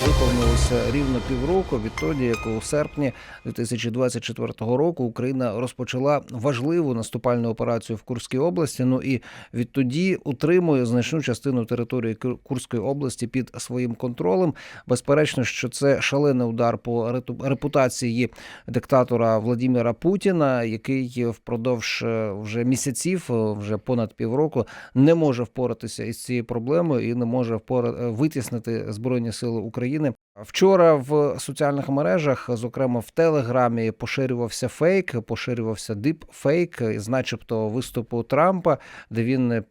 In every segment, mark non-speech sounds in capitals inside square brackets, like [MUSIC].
Виповнилося рівно півроку відтоді, як у серпні 2024 року Україна розпочала важливу наступальну операцію в Курській області. Ну і відтоді утримує значну частину території Кур- Курської області під своїм контролем. Безперечно, що це шалений удар по репутації диктатора Владіміра Путіна, який впродовж е, вже місяців, е, вже понад півроку, не може впоратися із цією проблемою і не може впора... витіснити збройні сили України. України. Вчора в соціальних мережах, зокрема в Телеграмі, поширювався фейк, поширювався дипфейк з начебто виступу Трампа, де він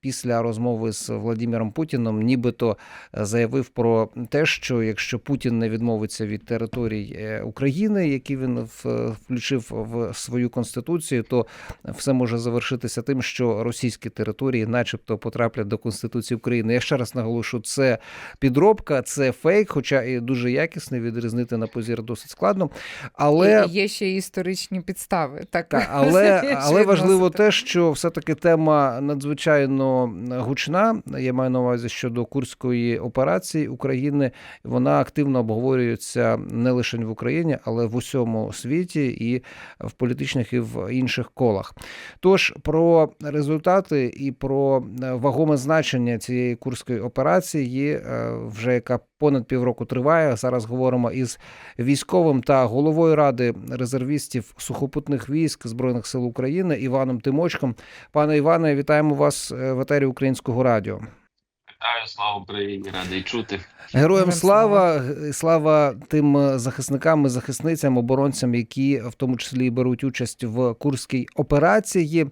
після розмови з Владимиром Путіном нібито заявив про те, що якщо Путін не відмовиться від територій е, України, які він включив в свою конституцію, то все може завершитися тим, що російські території, начебто, потраплять до конституції України. Я ще раз наголошу, це підробка, це фейк, хоча і дуже якісний, відрізнити на позір досить складно. Але І є ще історичні підстави. Так, та, [LAUGHS] але, але важливо те, що все-таки тема надзвичайно гучна. Я маю на увазі щодо курської операції України. Вона активно обговорюється не лише в Україні, але в усьому світі і в політичних і в інших колах. Тож про результати і про вагоме значення цієї курської операції, е, вже яка понад півроку триває. Зараз говоримо із військовим та головою ради резервістів сухопутних військ збройних сил України Іваном Тимочком. Пане Іване, вітаємо вас е, в етері Українського радіо. Вітаю, слава Україні, радий чути. Героям слава, слава тим е, захисникам і захисницям, оборонцям, які в тому числі беруть участь в курській операції.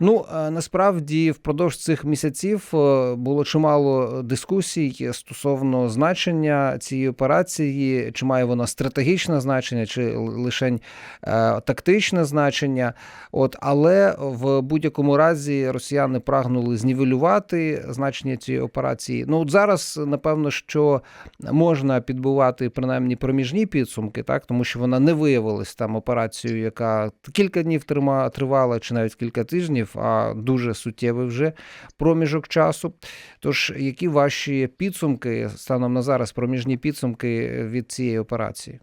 Ну е, насправді впродовж цих місяців е, було чимало дискусій стосовно значення цієї операції, чи має вона стратегічне значення, чи лише тактичне значення. От але в будь-якому разі росіяни прагнули знівелювати значення цієї операції. Ну от зараз напевно, що можна підбивати принаймні проміжні підсумки, так тому що вона не виявилась там операцією, яка кілька днів тривала, чи навіть кілька тижнів, а дуже суттєвий вже проміжок часу. Тож, які ваші підсумки станом на зараз, проміжні підсумки від цієї операції?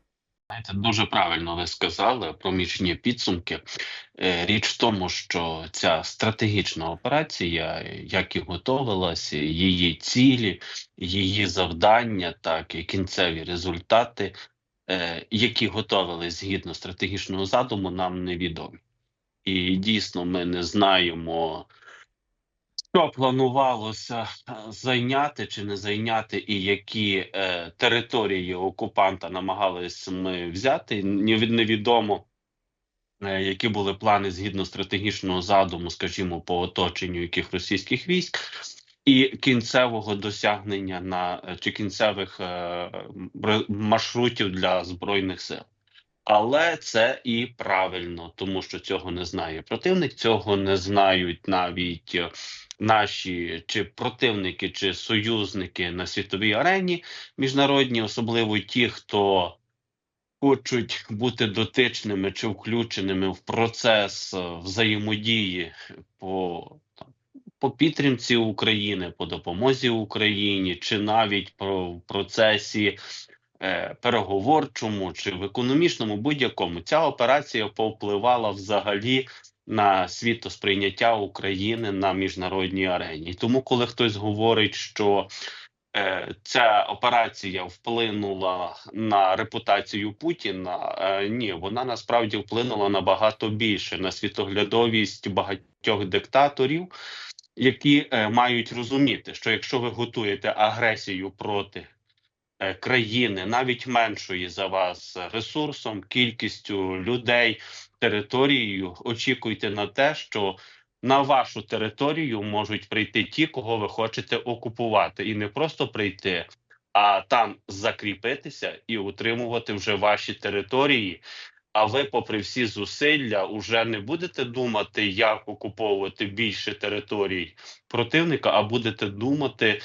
Знаєте, дуже правильно ви сказали проміжні підсумки. Е, Річ в тому, що ця стратегічна операція, як і готовилася, її цілі, її завдання, так і кінцеві результати, е, які готовились згідно стратегічного задуму, нам невідомі. І дійсно ми не знаємо. Що планувалося е, зайняти чи не зайняти, і які е, території окупанта намагались ми взяти, невідомо, е, які були плани згідно стратегічного задуму, скажімо, по оточенню яких російських військ, і кінцевого досягнення на е, чи кінцевих е, маршрутів для збройних сил. Але це і правильно, тому що цього не знає противник, цього не знають навіть е, наші чи противники, чи союзники на світовій арені міжнародній, особливо ті, хто хочуть бути дотичними чи включеними в процес е, взаємодії по там, по підтримці України, по допомозі Україні, чи навіть про в процесі переговорчому чи в економічному будь-якому ця операція повпливала взагалі на світосприйняття України на міжнародній арені. Тому, коли хтось говорить, що е, ця операція вплинула на репутацію Путіна, е, ні, вона насправді вплинула набагато більше на світоглядовість багатьох диктаторів. Які е, мають розуміти, що якщо ви готуєте агресію проти е, країни, навіть меншої за вас ресурсом, кількістю людей, територією, очікуйте на те, що на вашу територію можуть прийти ті, кого ви хочете окупувати, і не просто прийти, а там закріпитися і утримувати вже ваші території. А ви, попри всі зусилля, уже не будете думати, як окуповувати більше територій противника, а будете думати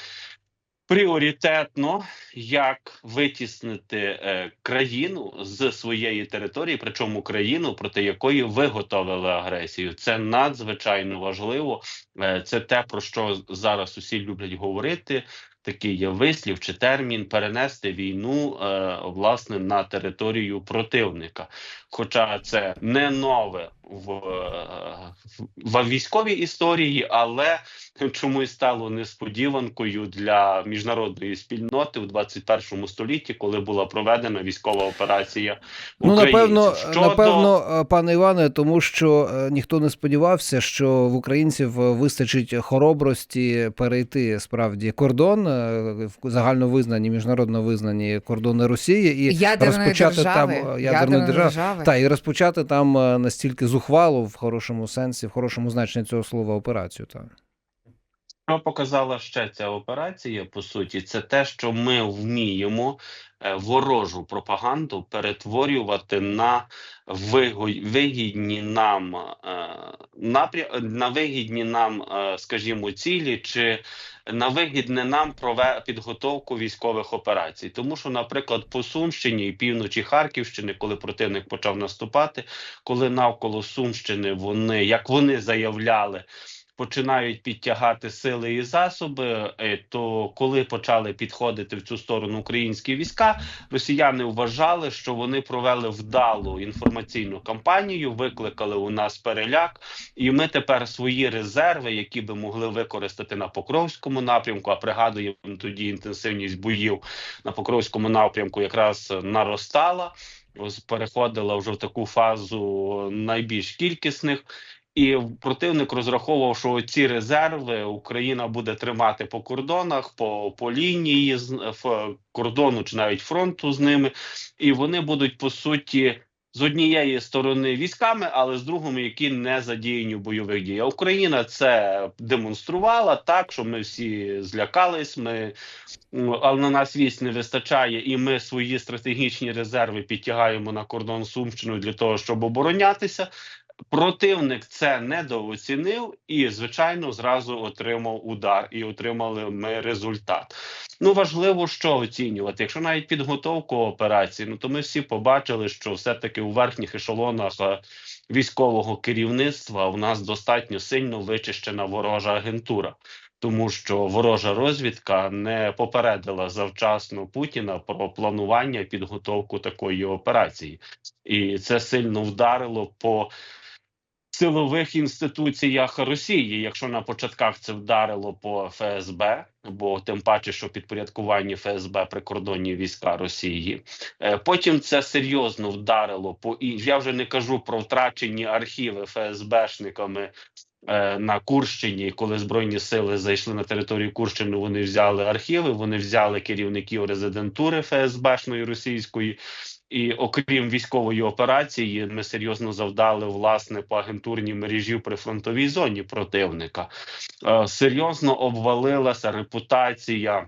пріоритетно, як витіснити е, країну з своєї території, причому країну, проти якої ви готовили агресію. Це надзвичайно важливо. Е, це те, про що зараз усі люблять говорити. Такий є вислів чи термін перенести війну е, власне на територію противника. Хоча це не нове в, е, в військовій історії, але чомусь стало несподіванкою для міжнародної спільноти у 21 столітті, коли була проведена військова операція. Ну, напевно, Щодо- напевно, е, пане Іване, тому що е, ніхто не сподівався, що в українців вистачить хоробрості перейти справді кордон, в загально визнані, міжнародно визнані кордони Росії і ядерної розпочати держави, там е, ядерної держави. держави. Та і розпочати там е, настільки зухвалу в хорошому сенсі, в хорошому значенні цього слова операцію. Та. Що показала ще ця операція, по суті, це те, що ми вміємо е, ворожу пропаганду перетворювати на вигідні нам е, напря... на вигідні нам, е, скажімо, цілі чи на вигідне нам прове... підготовку військових операцій. Тому що, наприклад, по Сумщині і півночі Харківщини, коли противник почав наступати, коли навколо Сумщини вони, як вони заявляли, починають підтягати сили і засоби, е, то коли почали підходити в цю сторону українські війська, росіяни вважали, що вони провели вдалу інформаційну кампанію, викликали у нас переляк, і ми тепер свої резерви, які би могли використати на Покровському напрямку, а пригадуємо тоді інтенсивність боїв на Покровському напрямку, якраз наростала. Переходила вже в таку фазу найбільш кількісних, і противник розраховував, що ці резерви Україна буде тримати по кордонах, по, по лінії кордону чи навіть фронту з ними, і вони будуть по суті. З однієї сторони військами, але з другими, які не задіяні в бойових діях. Україна це демонструвала так, що ми всі злякались. Ми але на нас військ не вистачає, і ми свої стратегічні резерви підтягаємо на кордон Сумщину для того, щоб оборонятися. Противник це недооцінив і, звичайно, зразу отримав удар, і отримали ми результат. Ну важливо, що оцінювати. Якщо навіть підготовку операції, ну то ми всі побачили, що все-таки у верхніх ешелонах е, військового керівництва у нас достатньо сильно вичищена ворожа агентура. Тому що ворожа розвідка не попередила завчасно Путіна про планування підготовку такої операції, і це сильно вдарило по силових інституціях Росії. Якщо на початках це вдарило по ФСБ, бо тим паче, що підпорядкування ФСБ прикордонні війська Росії, Е, потім це серйозно вдарило по і я вже не кажу про втрачені архіви ФСБшниками. е, На Курщині, коли збройні сили зайшли на територію Курщини, вони взяли архіви, вони взяли керівників резидентури ФСБшної російської, і окрім військової операції, ми серйозно завдали власне по агентурній мережі при фронтовій зоні противника. Е, Серйозно обвалилася репутація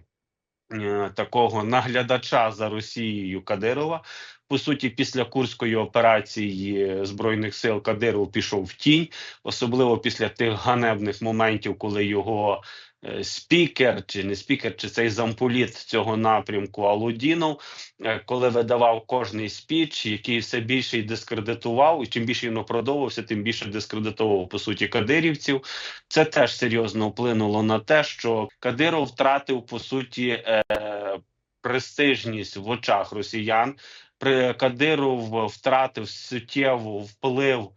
е, такого наглядача за Росією Кадирова. По суті, після курської операції збройних сил Кадиров пішов в тінь, особливо після тих ганебних моментів, коли його е, спікер чи не спікер, чи цей замполіт цього напрямку Алудінов, е, коли видавав кожний спіч, який все більше дискредитував, і чим більше він продовжувався, тим більше дискредитував по суті кадирівців. Це теж серйозно вплинуло на те, що Кадиров втратив по суті е, престижність в очах росіян. Кадиров втратив суттєву вплив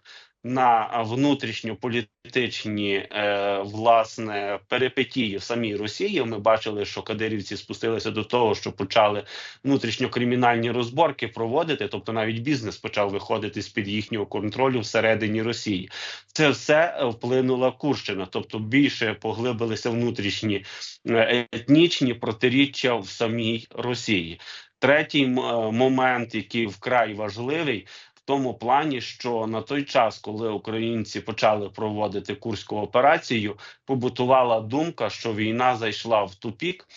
на внутрішньополітичні е, власне перипетії в самій Росії. Ми бачили, що кадирівці спустилися до того, що почали внутрішньокримінальні розборки проводити, тобто навіть бізнес почав виходити з під їхнього контролю всередині Росії. Це все е, вплинула Курщина, тобто більше поглибилися внутрішні е, етнічні протиріччя в самій Росії. Третій е, момент, який вкрай важливий, в тому плані, що на той час, коли українці почали проводити курську операцію, побутувала думка, що війна зайшла в тупік,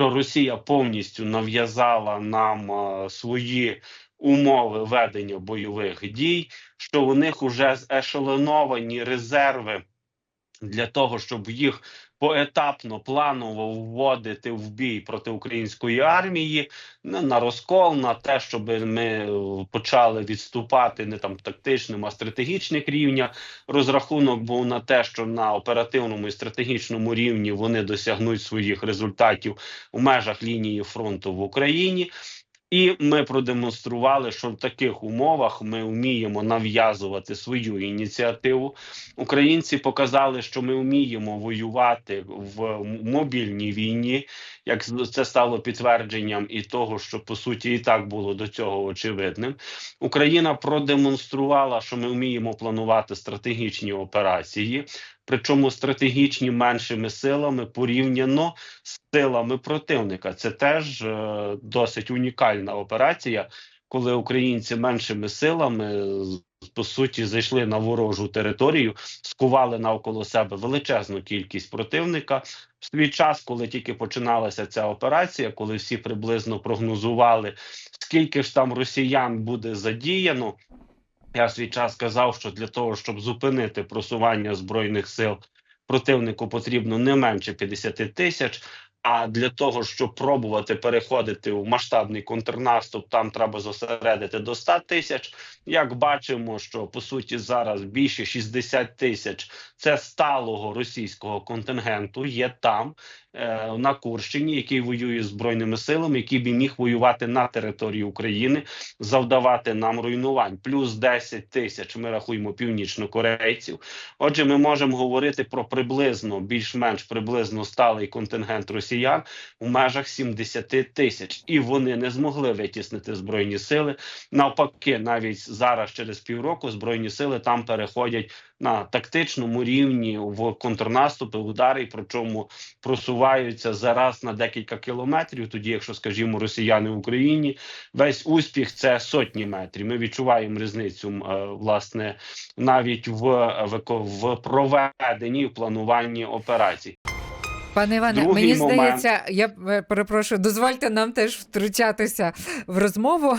що Росія повністю нав'язала нам е, свої умови ведення бойових дій, що у них уже зешелоновані резерви для того, щоб їх поетапно, планово вводити в бій проти української армії, на розкол, на те, щоб ми е, почали відступати не там тактичним, а стратегічних рівня. Розрахунок був на те, що на оперативному і стратегічному рівні вони досягнуть своїх результатів у межах лінії фронту в Україні. І ми продемонстрували, що в таких умовах ми вміємо нав'язувати свою ініціативу. Українці показали, що ми вміємо воювати в мобільній війні, як це стало підтвердженням і того, що по суті і так було до цього очевидним. Україна продемонструвала, що ми вміємо планувати стратегічні операції. Причому стратегічні меншими силами порівняно з силами противника. Це теж е, досить унікальна операція, коли українці меншими силами по суті зайшли на ворожу територію, скували навколо себе величезну кількість противника. Свій час, коли тільки починалася ця операція, коли всі приблизно прогнозували, скільки ж там росіян буде задіяно. Я свій час казав, що для того, щоб зупинити просування збройних сил противнику, потрібно не менше 50 тисяч. А для того, щоб пробувати переходити у масштабний контрнаступ, там треба зосередити до 100 тисяч. Як бачимо, що по суті зараз більше 60 тисяч це сталого російського контингенту є там на Курщині, який воює з збройними силами, який би міг воювати на території України, завдавати нам руйнувань. Плюс 10 тисяч ми рахуємо північнокорейців. Отже, ми можемо говорити про приблизно більш-менш приблизно сталий контингент росіян у межах 70 тисяч, і вони не змогли витіснити збройні сили. Навпаки, навіть зараз, через півроку, збройні сили там переходять на тактичному рівні в контрнаступи, удари, причому просуваються зараз на декілька кілометрів. Тоді, якщо скажімо, росіяни в Україні, весь успіх це сотні метрів. Ми відчуваємо різницю е, власне навіть в, вико- в проведенні в плануванні операцій. Пане Іване, Другий мені момент. здається, я е, перепрошую, дозвольте нам теж втручатися в розмову.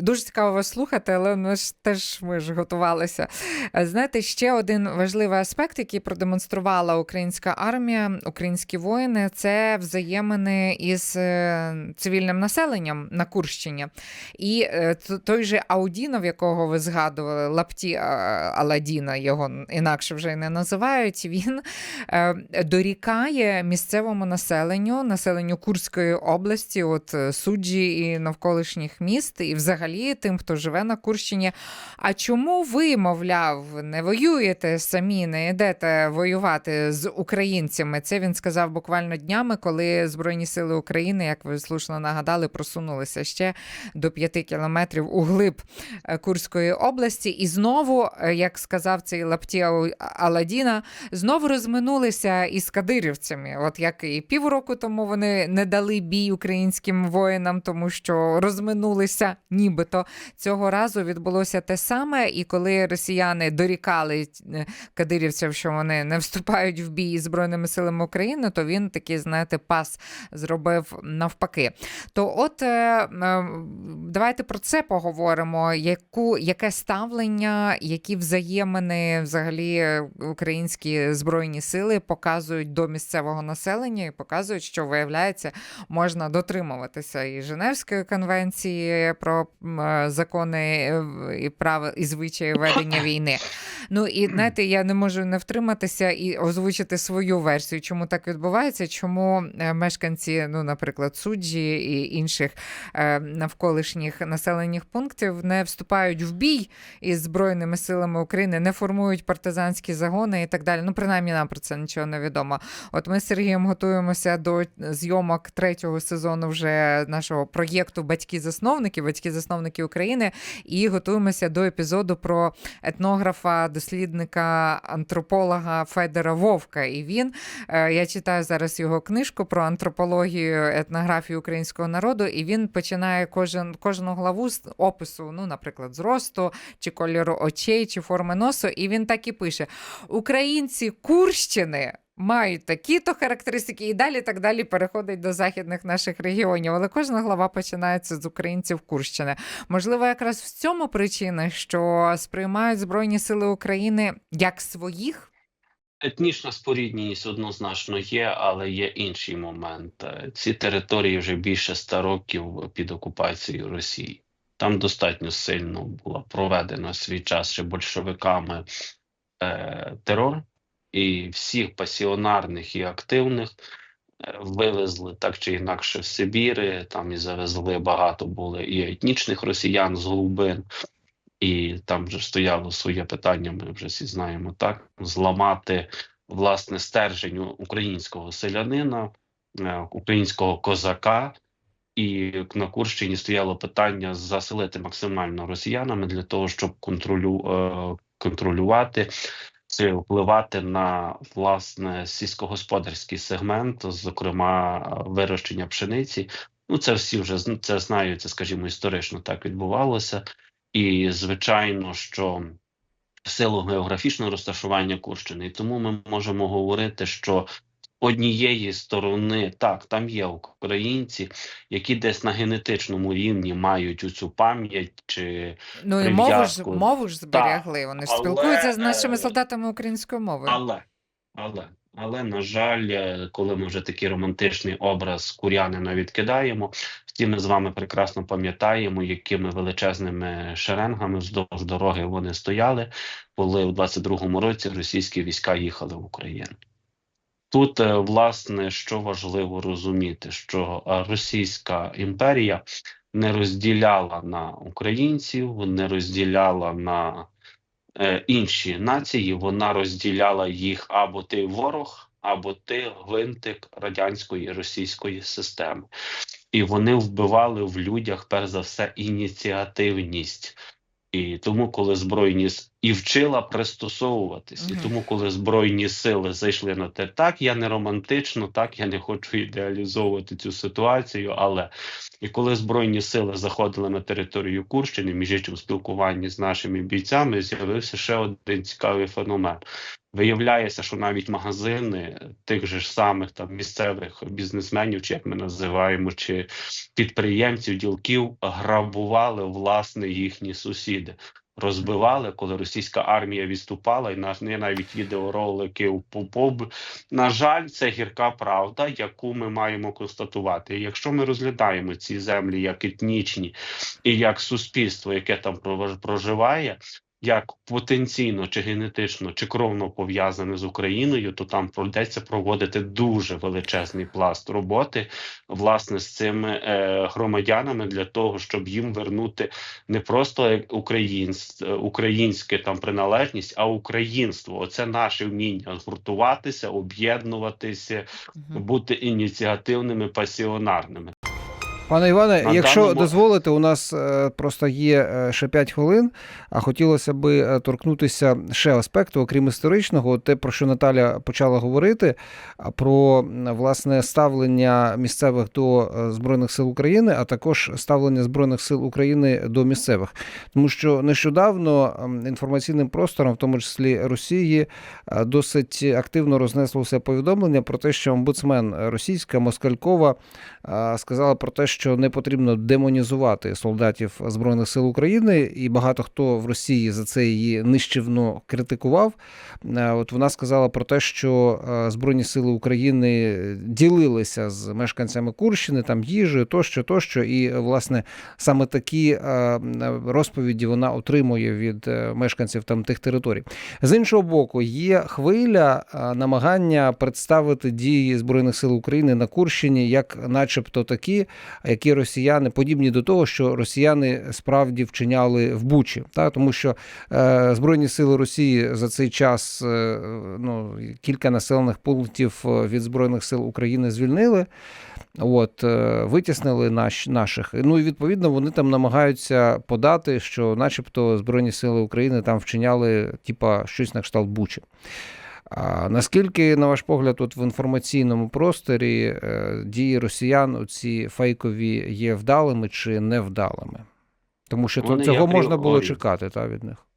Дуже цікаво вас слухати, але ми ж теж ми ж готувалися. Знаєте, ще один важливий аспект, який продемонструвала українська армія, українські воїни, це взаємини із е, цивільним населенням на Курщині. І е, той же Аудінов, якого ви згадували, Лапті Аладіна, його інакше вже й не називають. Він е, дорікає місцевому населенню, населенню Курської області, от е, суджі і навколишніх міст, і взагалі тим, хто живе на Курщині. А чому ви, мовляв, не воюєте самі, не йдете воювати з українцями? Це він сказав буквально днями, коли Збройні Сили України, як ви слушно нагадали, просунулися ще до п'яти кілометрів у глиб е, Курської області. І знову, е, як сказав цей Лапті Ау- Аладіна, знову розминулися із кадирівцями. От як і півроку тому вони не дали бій українським воїнам, тому що розминулися, нібито цього разу відбулося те саме. І коли росіяни дорікали е, кадирівцям, що вони не вступають в бій з збройними силами України, то він такий, знаєте, пас зробив навпаки. То, от е, е, давайте про це поговоримо. Яку яке ставлення, які взаємини взагалі українські збройні сили показують до місцевого населення і показують, що виявляється, можна дотримуватися і Женевської конвенції про е, закони е, і прави і звичаї ведення війни. Ну і знаєте, я не можу не втриматися і озвучити свою версію, чому так відбувається, чому е, мешканці, ну, наприклад, суджі і інших навколишніх населених пунктів не вступають в бій із збройними силами України, не формують партизанські загони і так далі. Ну, принаймні нам про це нічого не відомо. От ми з Сергієм готуємося до зйомок третього сезону вже нашого проєкту Батьки-засновники, батьки-засновники України, і готуємося до епізоду про етнографа, дослідника, антрополога Федора Вовка. І він, е, я читаю зараз його книжку про антропологію, етнографію українського народу, і він починає кожен, кожну главу з опису, ну, наприклад, зросту, чи кольору очей, чи форми носу. І він так і пише: Українці Курщини. Мають такі-то характеристики, і далі так далі переходить до західних наших регіонів. Але кожна глава починається з українців Курщини. Можливо, якраз в цьому причина, що сприймають Збройні Сили України як своїх. Етнічна спорідненість однозначно є, але є інший момент. Е, Ці території вже більше ста років під окупацією Росії. Там достатньо сильно була проведена свій час ще большевиками е, терор, і всіх пасіонарних і активних е, вивезли так чи інакше в Сибіри. Там і завезли багато було і етнічних росіян з глибин. І там вже стояло своє питання, ми вже всі знаємо так: зламати власне стержень українського селянина, е, українського козака. І на Курщині стояло питання заселити максимально росіянами для того, щоб контролю, е, контролювати впливати на власне сільськогосподарський сегмент, зокрема вирощення пшениці. Ну це всі вже це знають, це скажімо, історично так відбувалося. І звичайно, що в силу географічного розташування Курщини, і тому ми можемо говорити, що однієї сторони так, там є українці, які десь на генетичному рівні мають цю пам'ять чи Ну і мову ж, мову ж зберегли. Вони ж але, спілкуються з нашими е, солдатами українською мовою. але, але, але, на жаль, е, коли ми вже такий романтичний образ курянина відкидаємо, всі ми з вами прекрасно пам'ятаємо, якими величезними шеренгами вздовж дороги вони стояли, коли у 22-му році російські війська їхали в Україну. Тут, е, власне, що важливо розуміти, що е, Російська імперія не розділяла на українців, не розділяла на е, інші нації, вона розділяла їх або ти ворог, або ти гвинтик радянської і російської системи. І вони вбивали в людях, перш за все, ініціативність. І тому, коли збройні і вчила пристосовуватись, і тому, коли збройні сили зайшли на те, так я не романтично, так я не хочу ідеалізовувати цю ситуацію, але і коли збройні сили заходили на територію Курщини, між іншим спілкуванні з нашими бійцями, з'явився ще один цікавий феномен. Виявляється, що навіть магазини тих же ж самих там місцевих бізнесменів, чи як ми називаємо, чи підприємців, ділків грабували власне їхні сусіди. Розбивали, коли російська армія відступала, і наш не навіть відеоролики у Попов. На жаль, це гірка правда, яку ми маємо констатувати. Якщо ми розглядаємо ці землі як етнічні і як суспільство, яке там проживає, як потенційно чи генетично чи кровно пов'язане з Україною, то там прийдеться проводити дуже величезний пласт роботи власне з цими е, громадянами для того, щоб їм вернути не просто українсь, українське там приналежність, а українство. Оце наше вміння згуртуватися, об'єднуватися, бути ініціативними, пасіонарними. Пане Іване, На якщо даному- дозволите, у нас е, просто є е, ще 5 хвилин, а хотілося би е, торкнутися ще аспекту, окрім історичного, те, про що Наталя почала говорити, про власне ставлення місцевих до Збройних сил України, а також ставлення Збройних сил України до місцевих. Тому що нещодавно інформаційним простором, в тому числі Росії, досить активно рознеслося повідомлення про те, що омбудсмен російська Москалькова сказала про те, що не потрібно демонізувати солдатів Збройних сил України, і багато хто в Росії за це її нищівно критикував. Е, От вона сказала про те, що е, Збройні сили України ділилися з мешканцями Курщини, там їжею, тощо, тощо. І власне саме такі е, розповіді вона отримує від е, мешканців там тих територій. З іншого боку, є хвиля е, намагання представити дії Збройних сил України на Курщині як, начебто, такі, які росіяни подібні до того, що росіяни справді вчиняли в Бучі, та тому що е, Збройні сили Росії за цей час е, ну, кілька населених пунктів е, від Збройних сил України звільнили. От, е, витіснили наш, наших. Ну і відповідно вони там намагаються подати, що, начебто, Збройні Сили України там вчиняли типа щось на кшталт Бучі. А наскільки, на ваш погляд, тут в інформаційному просторі е, дії росіян у ці фейкові є вдалими чи невдалими? Тому що Вони цього можна було чекати та, від них.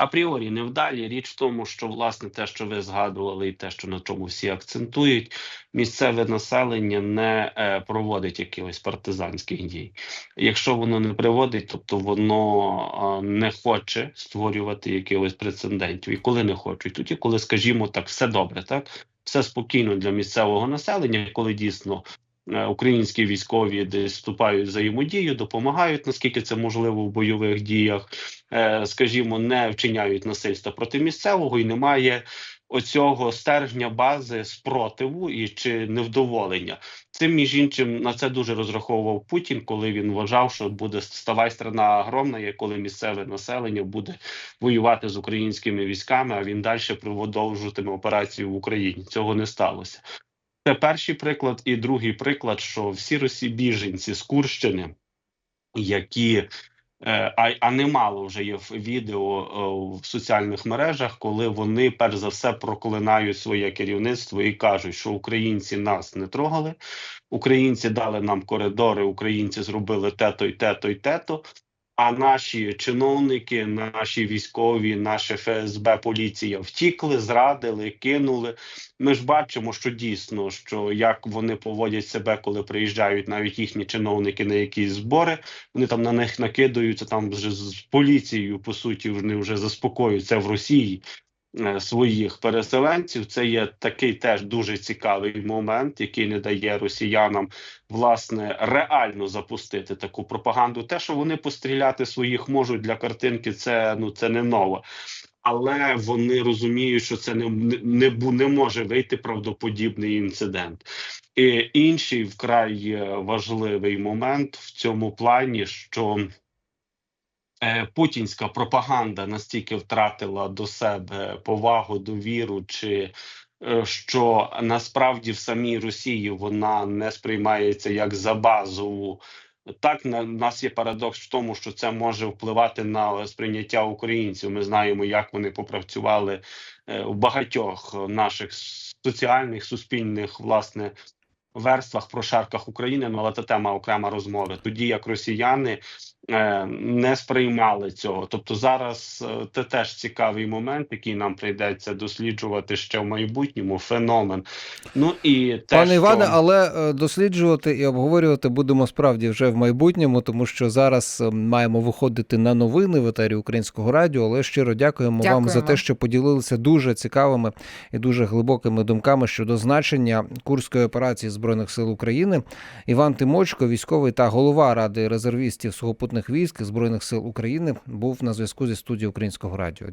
Апріорі невдалі. Річ в тому, що власне те, що ви згадували, і те, що на чому всі акцентують, місцеве населення не е, проводить якихось партизанських дій. Якщо воно не приводить, тобто воно е, не хоче створювати якихось прецедентів. І коли не хочуть, тоді коли, скажімо так, все добре, так все спокійно для місцевого населення, коли дійсно. Е, Українські військові десь вступають в взаємодію, допомагають наскільки це можливо в бойових діях, е, скажімо, не вчиняють насильства проти місцевого і немає оцього стержня бази спротиву і чи невдоволення. Цим між іншим на це дуже розраховував Путін, коли він вважав, що буде ставай страна огромна, є коли місцеве населення буде воювати з українськими військами, а він далі продовжуватиме операцію в Україні. Цього не сталося. Це перший приклад, і другий приклад, що всі росі біженці з Курщини, які Е, А, а немало вже є в відео е, в соціальних мережах, коли вони перш за все проклинають своє керівництво і кажуть, що українці нас не трогали, українці дали нам коридори, українці зробили те-то й те-то й те-то. А наші чиновники, наші військові, наше ФСБ, поліція втікли, зрадили, кинули. Ми ж бачимо, що дійсно, що як вони поводять себе, коли приїжджають навіть їхні чиновники на якісь збори, вони там на них накидаються там вже з поліцією. По суті, вони вже заспокоюються в Росії своїх переселенців. Це є такий теж дуже цікавий момент, який не дає росіянам власне реально запустити таку пропаганду. Те, що вони постріляти своїх можуть для картинки, це ну це не ново. Але вони розуміють, що це не, не, не може вийти правдоподібний інцидент. І інший вкрай е, важливий момент в цьому плані, що е, путінська пропаганда настільки втратила до себе повагу, довіру, чи е, що насправді в самій Росії вона не сприймається як за базову. Так, на нас є парадокс в тому, що це може впливати на сприйняття українців. Ми знаємо, як вони попрацювали е, в багатьох наших соціальних, суспільних власне верствах, прошарках України. Ну але це тема окрема розмови. Тоді як росіяни е, не сприймали цього. Тобто зараз е, це теж цікавий момент, який нам прийдеться досліджувати ще в майбутньому. Феномен. Ну і те, Пане що... Іване, але е, досліджувати і обговорювати будемо справді вже в майбутньому, тому що зараз е, маємо виходити на новини в етері українського радіо. Але щиро дякуємо, вам за те, що поділилися дуже цікавими і дуже глибокими думками щодо значення курської операції збройних сил України. Іван Тимочко, військовий та голова ради резервістів сухопутних військ збройних сил України, був на зв'язку зі студією українського радіо.